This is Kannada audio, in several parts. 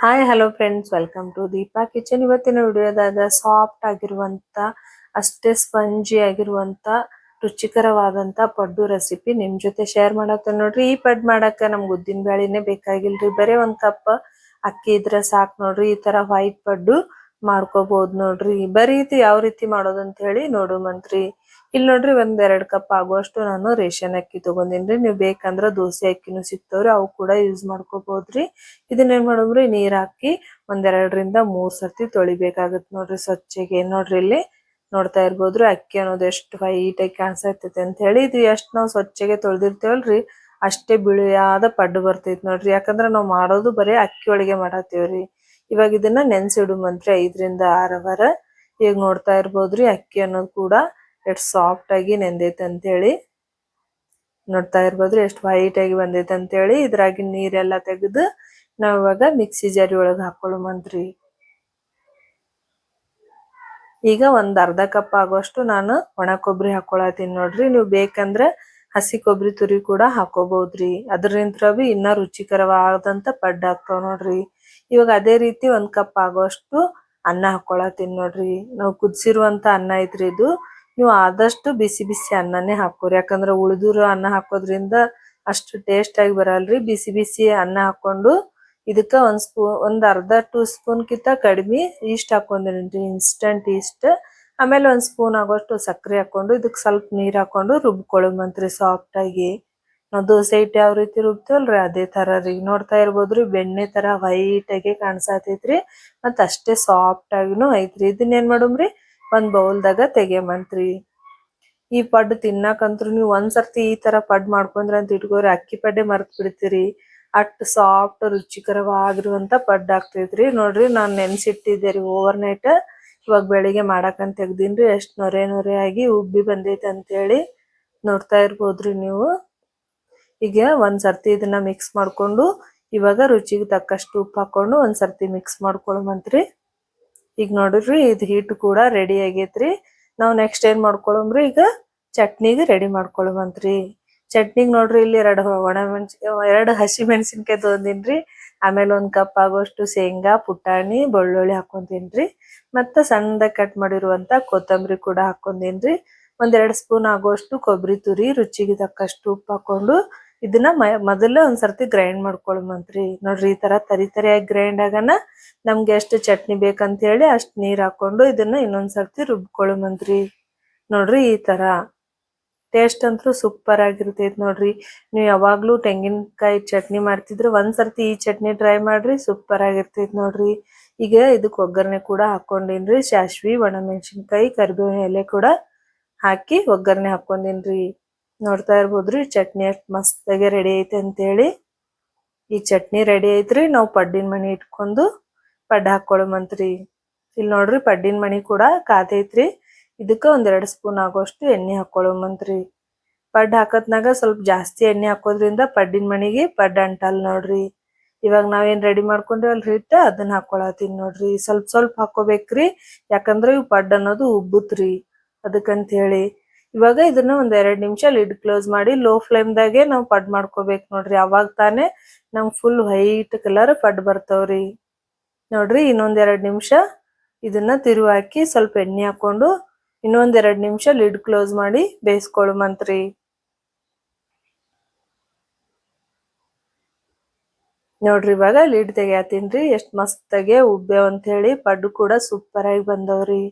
Hi hello friends welcome to Deepa kitchen ಇವತ್ತಿನ ವಿಡಿಯೋದಾಗ ಸಾಫ್ಟ್ ಆಗಿರುವಂತ, ಅಷ್ಟೇ ಸ್ಪಂಜಿ ಆಗಿರುವಂತ, ರುಚಿಕರವಾದಂತ ಪಡ್ಡು ರೆಸಿಪಿ ನಿಮ್ ಜೊತೆ ಶೇರ್ ಮಾಡತ್ತೆ ನೋಡ್ರಿ. ಈ ಪಡ್ ಮಾಡಾಕ ನಮ್ಗೆ ಉದ್ದಿನ ಬ್ಯಾಳಿನೇ ಬೇಕಾಗಿಲ್ರಿ. ಬರೇ ಒಂದ್ ಕಪ್ ಅಕ್ಕಿ ಇದ್ರೆ ಸಾಕು ನೋಡ್ರಿ. ಈ ತರ ವೈಟ್ ಪಡ್ಡು. ಮಾಡ್ಕೋಬಹುದು ನೋಡ್ರಿ. ಬರೀ ಯಾವ ರೀತಿ ಮಾಡೋದು ಅಂತ ಹೇಳಿ ನೋಡು ಮಂತ್ರಿ. ಇಲ್ಲಿ ನೋಡ್ರಿ ಒಂದ್ ಎರಡ್ ಕಪ್ ಆಗುವಷ್ಟು ನಾನು ರೇಷನ್ ಅಕ್ಕಿ ತಗೊಂಡಿನ್ರಿ. ನೀವ್ ಬೇಕಂದ್ರ ದೋಸೆ ಅಕ್ಕಿನೂ ಸಿಗ್ತಾವ್ರಿ. ಅವು ಕೂಡ ಯೂಸ್ ಮಾಡ್ಕೋಬಹುದ್ರಿ. ಇದನ್ನ ಏನ್ ಮಾಡೋದ್ರಿ ನೀರ್ ಹಾಕಿ ಒಂದೆರಡರಿಂದ ಮೂರ್ ಸರ್ತಿ ತೊಳಿಬೇಕಾಗತ್ ನೋಡ್ರಿ ಸ್ವಚ್ಛಗೆ. ನೋಡ್ರಿ ಇಲ್ಲಿ ನೋಡ್ತಾ ಇರ್ಬೋದ್ರಿ ಅಕ್ಕಿ ಅನ್ನೋದು ಎಷ್ಟು ವೈಟ್ ಆಗಿ ಕಾಣಿಸತೈತಿ ಅಂತ ಹೇಳಿ. ಇದು ಎಷ್ಟ್ ನಾವ್ ಸ್ವಚ್ಛಗೆ ತೊಳೆದಿರ್ತೇವಲ್ರಿ, ಅಷ್ಟೇ ಬಿಳಿಯಾದ ಪಡ್ಡು ಬರ್ತೈತಿ ನೋಡ್ರಿ. ಯಾಕಂದ್ರ ನಾವ್ ಮಾಡೋದು ಬರೀ ಅಕ್ಕಿ ಒಳಗೆ ಮಾಡತ್ತೇವ್ರಿ. ಇವಾಗ ಇದನ್ನ ನೆನ್ಸಿಡು ಮಂತ್ರಿ ಐದರಿಂದ ಆರು ಅವರ್ ಈಗ ನೋಡ್ತಾ ಇರ್ಬೋದ್ರಿ, ಅಕ್ಕಿ ಅನ್ನೋದು ಕೂಡ ಎಷ್ಟು ಸಾಫ್ಟ್ ಆಗಿ ನೆಂದೈತೆ ಅಂತ ಹೇಳಿ ನೋಡ್ತಾ ಇರ್ಬೋದ್ರಿ, ಎಷ್ಟು ವೈಟ್ ಆಗಿ ಬಂದೈತೆ ಅಂತ ಹೇಳಿ ಇದ್ರಾಗಿನ ನೀರೆಲ್ಲ ತೆಗೆದು ನಾವು ಇವಾಗ ಮಿಕ್ಸಿ ಜಾರಿ ಒಳಗ್ ಹಾಕೊಳ್ಳುಮಂತ್ರಿ ಈಗ ಒಂದ್ ಅರ್ಧ ಕಪ್ ಆಗೋಷ್ಟು ನಾನು ಒಣ ಕೊಬ್ಬರಿ ಹಾಕೊಳತೀನಿ ನೋಡ್ರಿ. ನೀವು ಬೇಕಂದ್ರ ಹಸಿ ಕೊಬ್ಬರಿ ತುರಿ ಕೂಡ ಹಾಕೋಬಹುದ್ರಿ. ಅದ್ರಿಂದ ಬಿ ಇನ್ನ ರುಚಿಕರವಾದಂತ ಪಡ್ಡ ಆಗ್ತಾವ ನೋಡ್ರಿ. ಇವಾಗ ಅದೇ ರೀತಿ ಒಂದ್ ಕಪ್ ಆಗೋಷ್ಟು ಅನ್ನ ಹಾಕೊಳತೀನಿ ನೋಡ್ರಿ. ನಾವು ಕುದಿಸಿರುವಂತ ಅನ್ನ ಐತ್ರಿ ಇದು. ನೀವು ಆದಷ್ಟು ಬಿಸಿ ಬಿಸಿ ಅನ್ನನೇ ಹಾಕೋರಿ. ಯಾಕಂದ್ರೆ ಉಳಿದಿರೋ ಅನ್ನ ಹಾಕೋದ್ರಿಂದ ಅಷ್ಟು ಟೇಸ್ಟ್ ಆಗಿ ಬರಲ್ರಿ. ಬಿಸಿ ಬಿಸಿ ಅನ್ನ ಹಾಕೊಂಡು ಇದಕ್ಕ ಒಂದ್ ಸ್ಪೂನ್ ಒಂದ್ ಅರ್ಧ ಟೂ ಸ್ಪೂನ್ ಕಿಂತ ಕಡಿಮೆ ಈಸ್ಟ್ ಹಾಕೊಂಡ್ರಿ ಇನ್ಸ್ಟಂಟ್ ಈಸ್ಟ್ ಆಮೇಲೆ ಒಂದು ಸ್ಪೂನ್ ಆಗೋಷ್ಟು ಸಕ್ಕರೆ ಹಾಕೊಂಡು ಇದಕ್ಕೆ ಸ್ವಲ್ಪ ನೀರು ಹಾಕೊಂಡು ರುಬ್ಕೊಳ್ಳುಮಂತ್ರಿ ಸಾಫ್ಟ್ ಆಗಿ. ನಾವು ದೋಸೆ ಹಿಟ್ಟು ಯಾವ ರೀತಿ ರುಬ್ತೀವಲ್ರಿ? ಅದೇ ತರ ರೀ. ನೋಡ್ತಾ ಇರ್ಬೋದ್ರಿ, ಬೆಣ್ಣೆ ತರ ವೈಟ್ ಆಗಿ ಕಾಣಿಸತೈತ್ರಿ. ಮತ್ತು ಅಷ್ಟೇ ಸಾಫ್ಟ್ ಆಗಿನೂ ಐತ್ರಿ. ಇದನ್ನ ಏನ್ ಮಾಡುಮ್ರಿ? ಒಂದ್ ಬೌಲ್ದಾಗ ತೆಗಿಯಮಂತ್ರಿ. ಈ ಪಡ್ ತಿನ್ನಕಂತ್ರು ನೀವು ಒಂದ್ ಸರ್ತಿ ಈ ತರ ಪಡ್ ಮಾಡ್ಕೊಂಡ್ರೆ ಅಂತ ಇಟ್ಕೋರಿ, ಅಕ್ಕಿ ಪಡ್ಡೆ ಮರೆತು ಬಿಡ್ತೀರಿ. ಅಟ್ ಸಾಫ್ಟ್ ರುಚಿಕರವಾಗಿರುವಂತ ಪಡ್ ಆಗ್ತೈತ್ರಿ. ನೋಡ್ರಿ ನಾನು ನೆನೆಸಿಟ್ಟಿದ್ದೆ ರೀ ಓವರ್ ನೈಟ್ ಇವಾಗ ಬೆಳಿಗ್ಗೆ ಮಾಡಾಕಂತ ತೆಗ್ದಿನ್ರಿ, ಎಷ್ಟು ನೊರೆ ನೊರೆ ಆಗಿ ಉಬ್ಬಿ ಬಂದೈತೆ ಅಂತೇಳಿ ನೋಡ್ತಾ ಇರ್ಬೋದ್ರಿ ನೀವು. ಈಗ ಒಂದ್ ಸರ್ತಿ ಇದನ್ನ ಮಿಕ್ಸ್ ಮಾಡ್ಕೊಂಡು, ಇವಾಗ ರುಚಿಗೆ ತಕ್ಕಷ್ಟು ಉಪ್ಪು ಹಾಕೊಂಡು ಒಂದ್ ಸರ್ತಿ ಮಿಕ್ಸ್ ಮಾಡ್ಕೊಳಮಂತ್ರಿ. ಈಗ ನೋಡ್ರಿ ಇದು ಹಿಟ್ಟು ಕೂಡ ರೆಡಿ ಆಗೈತ್ರಿ. ನಾವು ನೆಕ್ಸ್ಟ್ ಏನ್ ಮಾಡ್ಕೊಳಮ್ರಿ, ಈಗ ಚಟ್ನಿಗೆ ರೆಡಿ ಮಾಡ್ಕೊಳಮಂತ್ರಿ. ಚಟ್ನಿಗೆ ನೋಡ್ರಿ ಇಲ್ಲಿ ಎರಡು ಒಣ ಮೆಣಸಿನ ಎರಡು ಹಸಿ ಮೆಣಸಿನ್ಕಾಯಿ ತೊಗೊಂಡಿನ್ರಿ. ಆಮೇಲೆ ಒಂದ್ ಕಪ್ ಆಗೋಷ್ಟು ಶೇಂಗಾ, ಪುಟಾಣಿ, ಬೆಳ್ಳುಳ್ಳಿ ಹಾಕೊಂತೀನ್ರಿ ಮತ್ತ ಸಣ್ಣದಾಗಿ ಕಟ್ ಮಾಡಿರುವಂತ ಕೊತ್ತಂಬರಿ ಕೂಡ ಹಾಕೊಂಡೇನ್ರಿ. ಒಂದೆರಡು ಸ್ಪೂನ್ ಆಗೋಷ್ಟು ಕೊಬ್ಬರಿ ತುರಿ, ರುಚಿಗೆ ತಕ್ಕಷ್ಟು ಉಪ್ಪು ಹಾಕೊಂಡು ಇದನ್ನ ಮೊದಲ ಒಂದ್ ಸರ್ತಿ ಗ್ರೈಂಡ್ ಮಾಡ್ಕೊಳಮಂತ್ರಿ. ನೋಡ್ರಿ ಈ ತರ ತರಿ ತರಿಯಾಗಿ ಗ್ರೈಂಡ್ ಆಗನ ನಮ್ಗೆ ಎಷ್ಟು ಚಟ್ನಿ ಬೇಕಂತ ಹೇಳಿ ಅಷ್ಟು ನೀರ್ ಹಾಕೊಂಡು ಇದನ್ನ ಇನ್ನೊಂದ್ಸರ್ತಿ ಸರ್ತಿ ರುಬ್ಕೊಳಮಂತ್ರಿ. ನೋಡ್ರಿ ಈ ತರ. ಟೇಸ್ಟ್ ಅಂತೂ ಸೂಪರ್ ಆಗಿರ್ತೈತಿ ನೋಡ್ರಿ. ನೀವು ಯಾವಾಗ್ಲೂ ತೆಂಗಿನಕಾಯಿ ಚಟ್ನಿ ಮಾಡ್ತಿದ್ರೆ ಒಂದ್ಸರ್ತಿ ಈ ಚಟ್ನಿ ಟ್ರೈ ಮಾಡ್ರಿ ಸೂಪರ್ ಆಗಿರ್ತೈತಿ ನೋಡ್ರಿ. ಈಗ ಇದಕ್ಕೆ ಒಗ್ಗರಣೆ ಕೂಡ ಹಾಕೊಂಡಿನ್ರಿ. ಸಾಸ್ವಿ ಒಣಮೆಣಸಿನ್ಕಾಯಿ, ಕರಿಬೇವಿನ ಎಲೆ ಕೂಡ ಹಾಕಿ ಒಗ್ಗರಣೆ ಹಾಕೊಂಡಿನ್ರಿ. ನೋಡ್ತಾ ಇರ್ಬೋದ್ರಿ ಚಟ್ನಿ ಅಷ್ಟು ಮಸ್ತಾಗಿ ರೆಡಿ ಐತೆ ಅಂತೇಳಿ. ಈ ಚಟ್ನಿ ರೆಡಿ ಐತ್ರಿ. ನಾವು ಪಡ್ಡಿನ ಮಣಿ ಇಟ್ಕೊಂಡು ಪಡ್ಡ ಹಾಕೊಳಮಂತ್ರಿ. ಇಲ್ಲಿ ನೋಡ್ರಿ ಪಡ್ಡಿನ ಮಣಿ ಕೂಡ ಕಾದೈತ್ರಿ ಇದಕ್ಕ ಒಂದೆರಡು ಸ್ಪೂನ್ ಆಗೋಷ್ಟು ಎಣ್ಣೆ ಹಾಕ್ಕೊಳ್ಳೋಮಂತ್ರಿ ಪಡ್ಡ ಹಾಕತ್ನಾಗ ಸ್ವಲ್ಪ ಜಾಸ್ತಿ ಎಣ್ಣೆ ಹಾಕೋದ್ರಿಂದ ಪಡ್ಡಿನ ಮಣಿಗೆ ಪಡ್ಡ ಅಂಟಲ್ ನೋಡ್ರಿ. ಇವಾಗ ನಾವೇನ್ ರೆಡಿ ಮಾಡ್ಕೊಂಡಿವಲ್ ಹಿಟ್ಟು, ಅದನ್ನ ಹಾಕೊಳತೀನಿ ನೋಡ್ರಿ. ಸ್ವಲ್ಪ ಸ್ವಲ್ಪ ಹಾಕೋಬೇಕ್ರಿ, ಯಾಕಂದ್ರೆ ಇವು ಪಡ್ಡ ಅನ್ನೋದು ಉಬ್ಬುತ್ರಿ ಅದಕ್ಕಂತ ಹೇಳಿ ಇವಾಗ ಇದನ್ನ ಒಂದ್ ಎರಡು ನಿಮಿಷ ಲಿಡ್ ಕ್ಲೋಸ್ ಮಾಡಿ ಲೋ ಫ್ಲೇಮ್ ದಾಗೆ ನಾವ್ ಪಡ್ ಮಾಡ್ಕೋಬೇಕು ನೋಡ್ರಿ. ಅವಾಗ ತಾನೇ ನಮ್ಗ್ ಫುಲ್ ವೈಟ್ ಕಲರ್ ಪಡ್ ಬರ್ತಾವ್ರಿ. ನೋಡ್ರಿ ಇನ್ನೊಂದ್ ಎರಡ್ ನಿಮಿಷ ಇದನ್ನ ತಿರುವಾಕಿ ಸ್ವಲ್ಪ ಎಣ್ಣೆ ಹಾಕೊಂಡು ಇನ್ನೊಂದ್ ಎರಡ್ ನಿಮಿಷ ಲಿಡ್ ಕ್ಲೋಸ್ ಮಾಡಿ ಬೇಯಿಸ್ಕೊಳುಮಂತ್ರಿ ನೋಡ್ರಿ ಇವಾಗ ಲಿಡ್ ತೆಗಿಯತ್ತೀನ್ರಿ ಎಷ್ಟು ಮಸ್ತಾಗೆ ಉಬ್ಬೇವ್ ಅಂತ ಹೇಳಿ ಪಡ್ಡು ಕೂಡ ಸೂಪರ್ ಆಗಿ ಬಂದವ್ರಿ.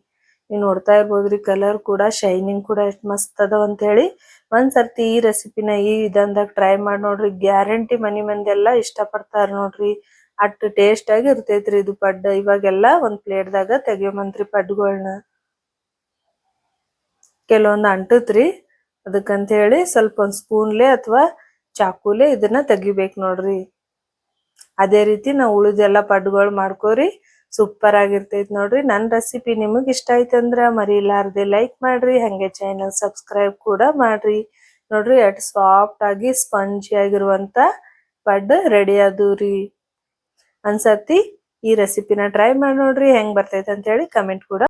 ನೀವು ನೋಡ್ತಾ ಇರ್ಬೋದ್ರಿ ಕಲರ್ ಕೂಡ ಶೈನಿಂಗ್ ಕೂಡ ಎಷ್ಟು ಮಸ್ತ್ ಅದಾವ ಅಂತ ಹೇಳಿ. ಒಂದ್ ಸರ್ತಿ ಈ ರೆಸಿಪಿನ ಈ ವಿಧಾನದಾಗ ಟ್ರೈ ಮಾಡಿ ನೋಡ್ರಿ. ಗ್ಯಾರಂಟಿ ಮನಿ ಮಂದಿ ಎಲ್ಲಾ ಇಷ್ಟ ಪಡ್ತಾರ ನೋಡ್ರಿ. ಅಟ್ ಟೇಸ್ಟ್ ಆಗಿ ಇರ್ತೈತ್ರಿ ಇದು ಪಡ್ಡು. ಇವಾಗೆಲ್ಲ ಒಂದ್ ಪ್ಲೇಟ್ ದಾಗ ತೆಗಿಯೋಮಂತ್ರಿ ಪಡ್ಡುಗಳ್ನ. ಕೆಲವೊಂದ್ ಅಂಟತ್ರಿ ಅದಕ್ಕಂತ ಹೇಳಿ ಸ್ವಲ್ಪ ಒಂದು ಸ್ಪೂನ್ಲೆ ಅಥವಾ ಚಾಕುಲೆ ಇದನ್ನ ತೆಗಿಬೇಕು ನೋಡ್ರಿ. ಅದೇ ರೀತಿ ನಾವು ಉಳಿದೆಲ್ಲ ಪಡ್ಗಳು ಮಾಡ್ಕೋರಿ. ಸೂಪರ್ ಆಗಿರ್ತೈತಿ ನೋಡ್ರಿ. ನನ್ನ ರೆಸಿಪಿ ನಿಮಗೆ ಇಷ್ಟ ಆಯ್ತಂದ್ರ ಮರಿಲಾರ್ದೆ ಲೈಕ್ ಮಾಡ್ರಿ. ಹಂಗೆ ಚಾನಲ್ ಸಬ್ಸ್ಕ್ರೈಬ್ ಕೂಡ ಮಾಡ್ರಿ. ನೋಡ್ರಿ ಎಷ್ಟು ಸಾಫ್ಟ್ ಆಗಿ ಸ್ಪಂಜಿ ಆಗಿರುವಂತ ಪಡ್ ರೆಡಿ ಆದವ್ರಿ ಒಂದ್ಸತಿ ಈ ರೆಸಿಪಿನ ಟ್ರೈ ಮಾಡಿ ನೋಡ್ರಿ. ಹೆಂಗ್ ಬರ್ತೈತೆ ಅಂತ ಹೇಳಿ ಕಮೆಂಟ್ ಕೂಡ